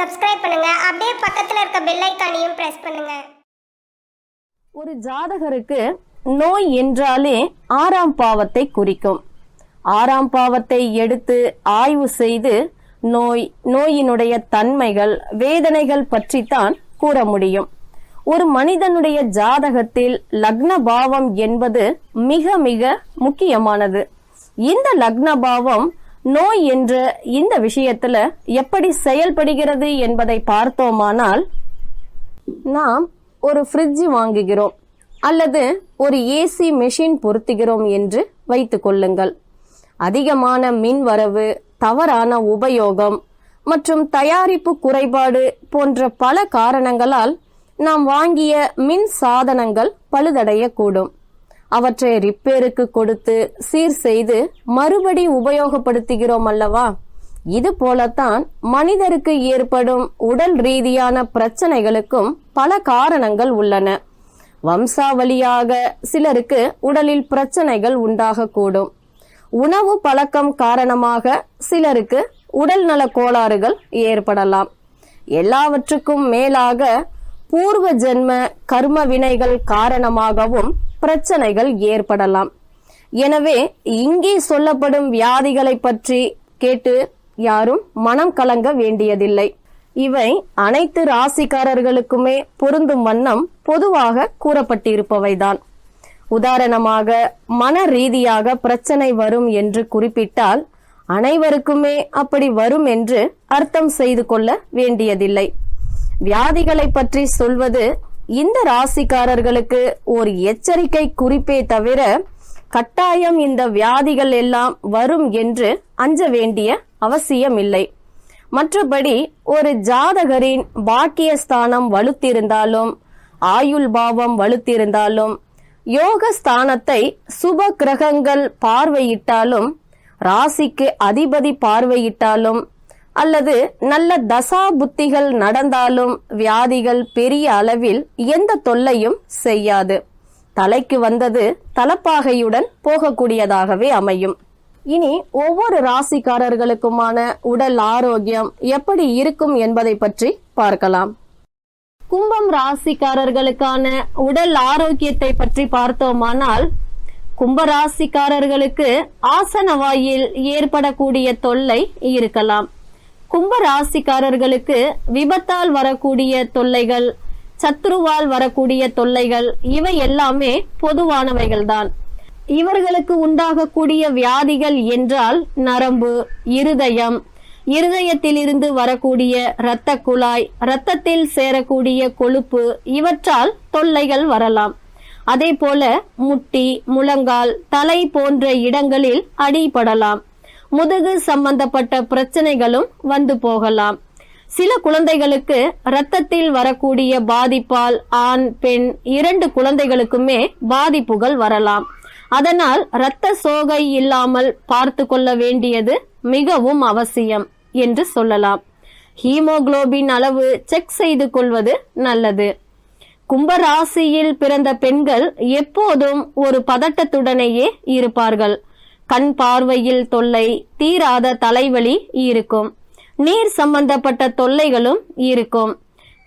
Subscribe பண்ணுங்க. அப்படியே பக்கத்துல இருக்க பெல் ஐக்கானையும் பிரஸ் பண்ணுங்க. ஒரு ஜாதகருக்கு நோய் என்றாலே ஆறாம் பாவத்தை குறிக்கும். ஆறாம் பாவத்தை எடுத்து ஆய்வு செய்து நோய் நோயினுடைய தன்மைகள் வேதனைகள் பற்றித்தான் கூற முடியும். ஒரு மனிதனுடைய ஜாதகத்தில் லக்ன பாவம் என்பது மிக மிக முக்கியமானது. இந்த லக்ன பாவம் நோய் என்ற இந்த விஷயத்துல எப்படி செயல்படுகிறது என்பதை பார்த்தோமானால் நாம் ஒரு ஃப்ரிட்ஜ் வாங்குகிறோம் அல்லது ஒரு ஏசி மெஷின் பொருத்துகிறோம் என்று வைத்து கொள்ளுங்கள். அதிகமான மின் வரவு தவறான உபயோகம் மற்றும் தயாரிப்பு குறைபாடு போன்ற பல காரணங்களால் நாம் வாங்கிய மின் சாதனங்கள் பழுதடையக்கூடும். அவற்றை ரிப்பேருக்கு கொடுத்து சீர் செய்து மறுபடி உபயோகப்படுத்துகிறோம் அல்லவா? இது போலத்தான் மனிதருக்கு ஏற்படும் உடல் ரீதியான பிரச்சனைகளுக்கும் பல காரணங்கள் உள்ளன. வம்சாவளியாக சிலருக்கு உடலில் பிரச்சனைகள் உண்டாகக்கூடும். உணவு பழக்கம் காரணமாக சிலருக்கு உடல் நல கோளாறுகள் ஏற்படலாம். எல்லாவற்றுக்கும் மேலாக பூர்வ ஜென்ம கர்ம வினைகள் காரணமாகவும் பிரச்சனைகள் ஏற்படலாம். எனவே இங்கே சொல்லப்படும் வியாதிகளை பற்றி கேட்டு யாரும் மனம் கலங்க வேண்டியதில்லை. இவை அனைத்து ராசிக்காரர்களுக்குமே பொருந்தும் வண்ணம் பொதுவாக கூறப்பட்டிருப்பவைதான். உதாரணமாக மன ரீதியாக பிரச்சனை வரும் என்று குறிப்பிட்டால் அனைவருக்குமே அப்படி வரும் என்று அர்த்தம் செய்து கொள்ள வேண்டியதில்லை. வியாதிகளை பற்றி சொல்வது இந்த ராசிக்காரர்களுக்கு ஒரு எச்சரிக்கை குறிப்பே தவிர கட்டாயம் இந்த வியாதிகள் எல்லாம் வரும் என்று அஞ்ச வேண்டிய அவசியம் இல்லை மற்றபடி ஒரு ஜாதகரின் பாக்கியஸ்தானம் வலுத்திருந்தாலும் ஆயுள் பாவம் வலுத்திருந்தாலும் யோக ஸ்தானத்தை சுப கிரகங்கள் பார்வையிட்டாலும் ராசிக்கு அதிபதி பார்வையிட்டாலும் அல்லது நல்ல தசா புத்திகள் நடந்தாலும் வியாதிகள் பெரிய அளவில் எந்த தொல்லையும் செய்யாது. தலைக்கு வந்தது தலப்பாகையுடன் போகக்கூடியதாகவே அமையும். இனி ஒவ்வொரு ராசிக்காரர்களுக்குமான உடல் ஆரோக்கியம் எப்படி இருக்கும் என்பதை பற்றி பார்க்கலாம். கும்பம் ராசிக்காரர்களுக்கான உடல் ஆரோக்கியத்தை பற்றி பார்த்தோமானால் கும்ப ராசிக்காரர்களுக்கு ஆசன வாயில் ஏற்படக்கூடிய தொல்லை இருக்கலாம். கும்ப ராசிக்காரர்களுக்கு விபத்தால் வரக்கூடிய தொல்லைகள் சத்ருவால் வரக்கூடிய தொல்லைகள் இவை எல்லாமே பொதுவானவைகள் தான் இவர்களுக்கு உண்டாகக்கூடிய வியாதிகள் என்றால் நரம்பு இருதயம். இருதயத்திலிருந்து வரக்கூடிய இரத்த குழாய் இரத்தத்தில் சேரக்கூடிய கொழுப்பு இவற்றால் தொல்லைகள் வரலாம். அதே போல முட்டி முழங்கால் தலை போன்ற இடங்களில் அடிபடலாம். முதுகு சம்பந்தப்பட்ட பிரச்சனைகளும் வந்து போகலாம். சில குழந்தைகளுக்கு ரத்தத்தில் வரக்கூடிய பாதிப்பால் ஆண் பெண் இரண்டு குழந்தைகளுக்குமே பாதிப்புகள் வரலாம். அதனால் இரத்த சோகை இல்லாமல் பார்த்து கொள்ள வேண்டியது மிகவும் அவசியம் என்று சொல்லலாம். ஹீமோகுளோபின் அளவு செக் செய்து கொள்வது நல்லது. கும்பராசியில் பிறந்த பெண்கள் எப்போதும் ஒரு பதட்டத்துடனேயே இருப்பார்கள். கண் பார்வையில் தொல்லை தீராத தலைவலி இருக்கும். நீர் சம்பந்தப்பட்ட தொல்லைகளும் இருக்கும்.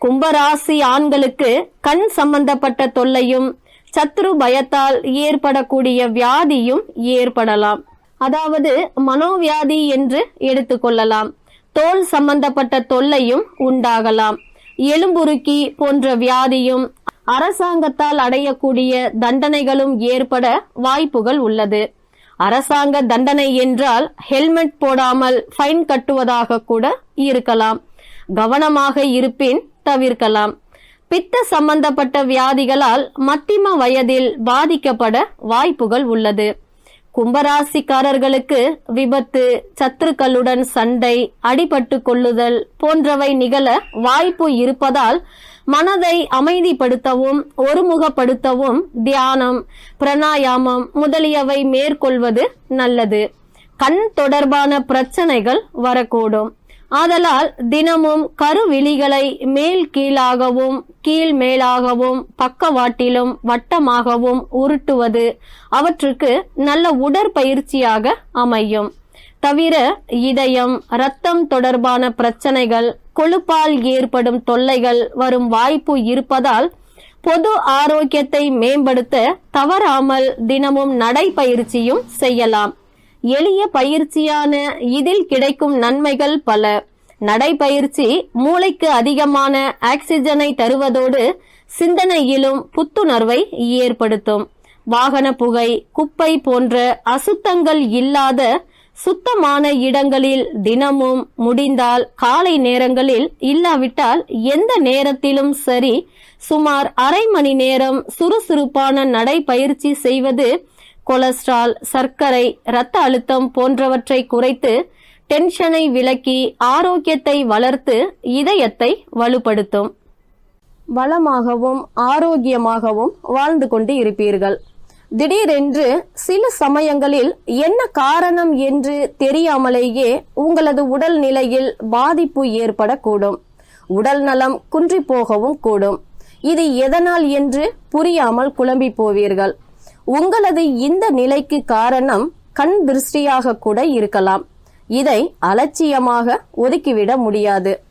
கும்பராசி ஆண்களுக்கு கண் சம்பந்தப்பட்ட தொல்லையும் சத்ரு பயத்தால் ஏற்படக்கூடிய வியாதியும் ஏற்படலாம். அதாவது மனோவியாதி என்று எடுத்துக்கொள்ளலாம் தோல் சம்பந்தப்பட்ட தொல்லையும் உண்டாகலாம். எலும்புருக்கி போன்ற வியாதியும் அரசாங்கத்தால் அடையக்கூடிய தண்டனைகளும் ஏற்பட வாய்ப்புகள் உள்ளது. அரசாங்க தண்டனை என்றால் ஹெல்மெட் போடாமல் ஃபைன் கட்டுவதாக கூட இருக்கலாம். கவனமாக இருப்பின் தவிர்க்கலாம். பித்த சம்பந்தப்பட்ட வியாதிகளால் மத்திம வயதில் பாதிக்கப்பட வாய்ப்புகள் உள்ளது. கும்பராசிக்காரர்களுக்கு விபத்து சத்துருக்களுடன் சண்டை அடிபட்டு கொள்ளுதல் போன்றவை நிகழ வாய்ப்பு இருப்பதால் மனதை அமைதிப்படுத்தவும் ஒருமுகப்படுத்தவும் தியானம் பிராணாயாமம் முதலியவை மேற்கொள்வது நல்லது. கண் தொடர்பான பிரச்சனைகள் வரக்கூடும். ஆதலால் தினமும் கருவிழிகளை மேல் கீழாகவும் கீழ் மேலாகவும் பக்கவாட்டிலும் வட்டமாகவும் உருட்டுவது அவற்றுக்கு நல்ல உடற்பயிற்சியாக அமையும். தவிர இதயம் ரத்தம் தொடர்பான பிரச்சனைகள் கொழுப்பால் ஏற்படும் தொல்லைகள் வரும் வாய்ப்பு இருப்பதால் பொது ஆரோக்கியத்தை மேம்படுத்த தவறாமல் தினமும் நடைப்பயிற்சியும் செய்யலாம். எளிய பயிற்சியான இதில் கிடைக்கும் நன்மைகள் பல. நடைபயிற்சி மூளைக்கு அதிகமான ஆக்சிஜனை தருவதோடு சிந்தனையிலும் புத்துணர்வை ஏற்படுத்தும். வாகன புகை குப்பை போன்ற அசுத்தங்கள் இல்லாத சுத்தமான இடங்களில் தினமும் முடிந்தால் காலை நேரங்களில் இல்லாவிட்டால் எந்த நேரத்திலும் சரி சுமார் அரை மணி நேரம் சுறுசுறுப்பான நடைபயிற்சி செய்வது கொலஸ்ட்ரால் சர்க்கரை இரத்த அழுத்தம் போன்றவற்றை குறைத்து டென்ஷனை விலக்கி ஆரோக்கியத்தை வளர்த்து இதயத்தை வலுப்படுத்தும். வளமாகவும் ஆரோக்கியமாகவும் வாழ்ந்து கொண்டு இருப்பீர்கள். திடீரென்று சில சமயங்களில் என்ன காரணம் என்று தெரியாமலேயே உங்களது உடல் நிலையில் பாதிப்பு ஏற்படக்கூடும். உடல் நலம் குன்றி போகவும் கூடும். இது எதனால் என்று புரியாமல் குழம்பி போவீர்கள். உங்களது இந்த நிலைக்கு காரணம் கண் திருஷ்டியாக கூட இருக்கலாம். இதை அலட்சியமாக ஒதுக்கிவிட முடியாது.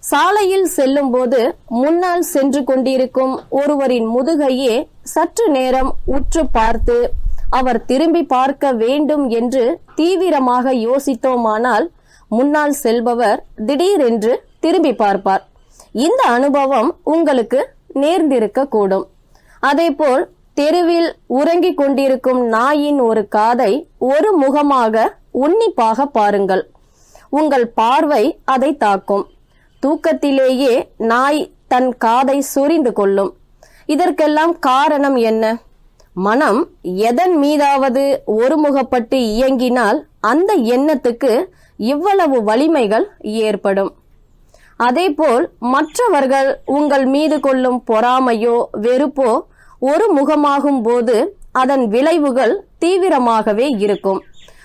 சாலையில் செல்லும்போது முன்னால் சென்று கொண்டிருக்கும் ஒருவரின் முதுகையே சற்று நேரம் உற்று பார்த்து அவர் திரும்பி பார்க்க வேண்டும் என்று தீவிரமாக யோசித்தோமானால் முன்னால் செல்பவர் திடீரென்று திரும்பி பார்ப்பார். இந்த அனுபவம் உங்களுக்கு நேர்ந்திருக்க கூடும் அதேபோல் தெருவில் உறங்கிக் கொண்டிருக்கும் நாயின் ஒரு காதை ஒரு முகமாக உன்னிப்பாக பாருங்கள். உங்கள் பார்வை அதை தாக்கும். தூக்கத்திலேயே நாய் தன் காதை சொரிந்து கொள்ளும். இதற்கெல்லாம் காரணம் என்ன? மனம் எதன் மீதாவது ஒருமுகப்பட்டு இயங்கினால் அந்த எண்ணத்துக்கு இவ்வளவு வலிமைகள் ஏற்படும். அதேபோல் மற்றவர்கள் உங்கள் மீது கொள்ளும் பொறாமையோ வெறுப்போ ஒரு முகமாகும் போது அதன் விளைவுகள் தீவிரமாகவே இருக்கும்.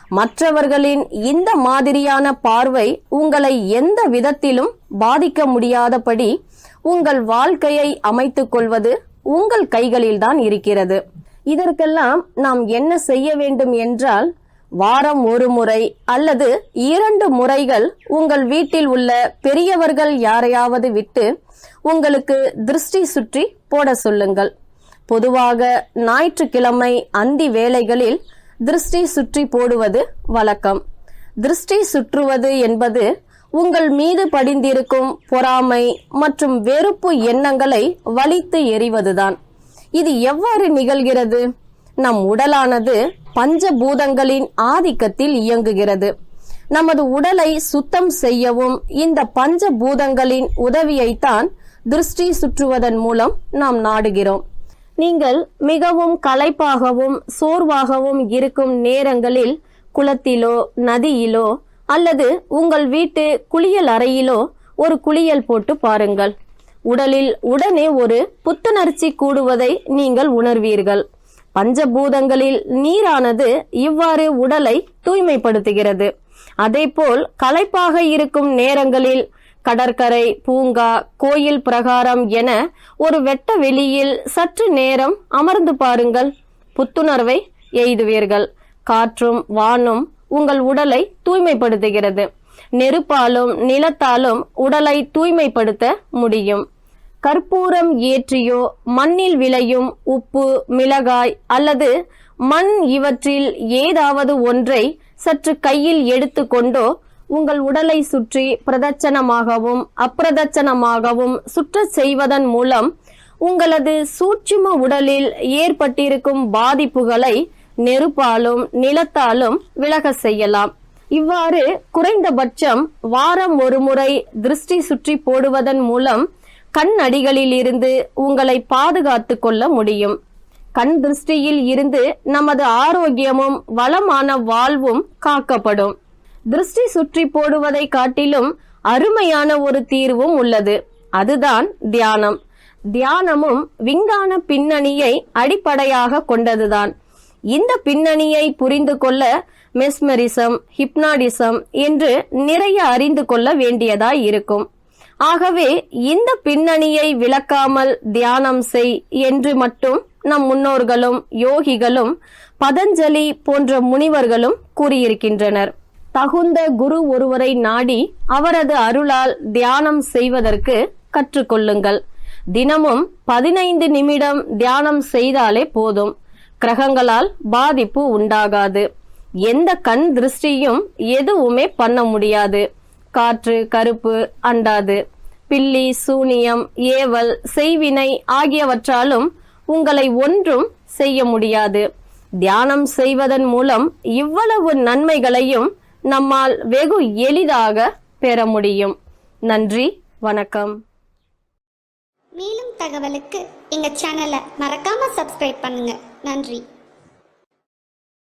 மற்றவர்களின் இந்த மாதிரியான பார்வை உங்களை எந்த விதத்திலும் பாதிக்க முடியாதபடி உங்கள் வாழ்க்கையை அமைத்துக் கொள்வது உங்கள் கைகளில்தான் இருக்கிறது. இதற்கெல்லாம் நாம் என்ன செய்ய வேண்டும் என்றால் வாரம் ஒரு முறை அல்லது இரண்டு முறைகள் உங்கள் வீட்டில் உள்ள பெரியவர்கள் யாரையாவது விட்டு உங்களுக்கு திருஷ்டி சுற்றி போட சொல்லுங்கள். பொதுவாக ஞாயிற்றுக்கிழமை அந்தி வேளைகளில் திருஷ்டி சுற்றி போடுவது வழக்கம். திருஷ்டி சுற்றுவது என்பது உங்கள் மீது படிந்திருக்கும் பொறாமை மற்றும் வெறுப்பு எண்ணங்களை வலித்து எறிவதுதான். இது எவ்வாறு நிகழ்கிறது? நம் உடலானது பஞ்சபூதங்களின் ஆதிக்கத்தில் இயங்குகிறது. நமது உடலை சுத்தம் செய்யவும் இந்த பஞ்சபூதங்களின் உதவியைத்தான் திருஷ்டி சுற்றுவதன் மூலம் நாம் நாடுகிறோம். நீங்கள் மிகவும் களைப்பாகவும் சோர்வாகவும் இருக்கும் நேரங்களில் குளத்திலோ நதியிலோ அல்லது உங்கள் வீட்டு குளியல் அறையிலோ ஒரு குளியல் போட்டு பாருங்கள். உடலில் உடனே ஒரு புத்துணர்ச்சி கூடுவதை நீங்கள் உணர்வீர்கள். பஞ்சபூதங்களில் நீரானது இவ்வாறு உடலை தூய்மைப்படுத்துகிறது. அதேபோல் களைப்பாக இருக்கும் நேரங்களில் கடற்கரை பூங்கா கோயில் பிரகாரம் என ஒரு வெட்ட வெளியில் சற்று நேரம் அமர்ந்து பாருங்கள். புத்துணர்வை எய்துவீர்கள். காற்றும் வானும் உங்கள் உடலை தூய்மைப்படுத்துகிறது. நெருப்பாலும் நிலத்தாலும் உடலை தூய்மைப்படுத்த முடியும். கற்பூரம் ஏற்றியோ மண்ணில் விளையும் உப்பு மிளகாய் அல்லது மண் இவற்றில் ஏதாவது ஒன்றை சற்று கையில் எடுத்துக்கொண்டோ உங்கள் உடலை சுற்றி பிரதட்சணமாகவும் அப்பிரதட்சணமாகவும் சுற்றச் செய்வதன் மூலம் உங்களது சூட்சும உடலில் ஏற்பட்டிருக்கும் பாதிப்புகளை நெருப்பாலும் நிலத்தாலும் விலக செய்யலாம். இவ்வாறு குறைந்தபட்சம் வாரம் ஒரு முறை திருஷ்டி சுற்றி போடுவதன் மூலம் கண் அடிகளில் இருந்து உங்களை பாதுகாத்து கொள்ள முடியும். கண் திருஷ்டியில் இருந்து நமது ஆரோக்கியமும் வளமான வாழ்வும் காக்கப்படும். திருஷ்டி சுற்றி போடுவதை காட்டிலும் அருமையான ஒரு தீர்வும் உள்ளது. அதுதான் தியானம். தியானமும் விஞ்ஞான பின்னணியை அடிப்படையாக கொண்டதுதான். இந்த பின்னணியை புரிந்து கொள்ள மெஸ்மரிசம் ஹிப்னாடிசம் என்று நிறைய அறிந்து கொள்ள வேண்டியதாய் இருக்கும். ஆகவே இந்த பின்னணியை விளக்காமல் தியானம் செய் என்று மட்டும் நம் முன்னோர்களும் யோகிகளும் பதஞ்சலி போன்ற முனிவர்களும் கூறியிருக்கின்றனர். தகுந்த குரு ஒருவரை நாடி அவரது அருளால் தியானம் செய்வதற்கு கற்றுக்கொள்ளுங்கள். தினமும் பதினைந்து நிமிடம் தியானம் செய்தாலே போதும். கிரகங்களால் பாதிப்பு உண்டாகாது. எந்த கண் திருஷ்டியும் எதுவுமே பண்ண முடியாது. காற்று கருப்பு அண்டாது. பில்லி சூனியம் ஏவல் செய்வினை ஆகியவற்றாலும் உங்களை ஒன்றும் செய்ய முடியாது. தியானம் செய்வதன் மூலம் இவ்வளவு நன்மைகளையும் நம்மால் வெகு எளிதாக பெற முடியும். நன்றி வணக்கம். மேலும் தகவலுக்கு எங்கள் சேனலை மறக்காமல் சப்ஸ்கிரைப் பண்ணுங்கள் நன்றி.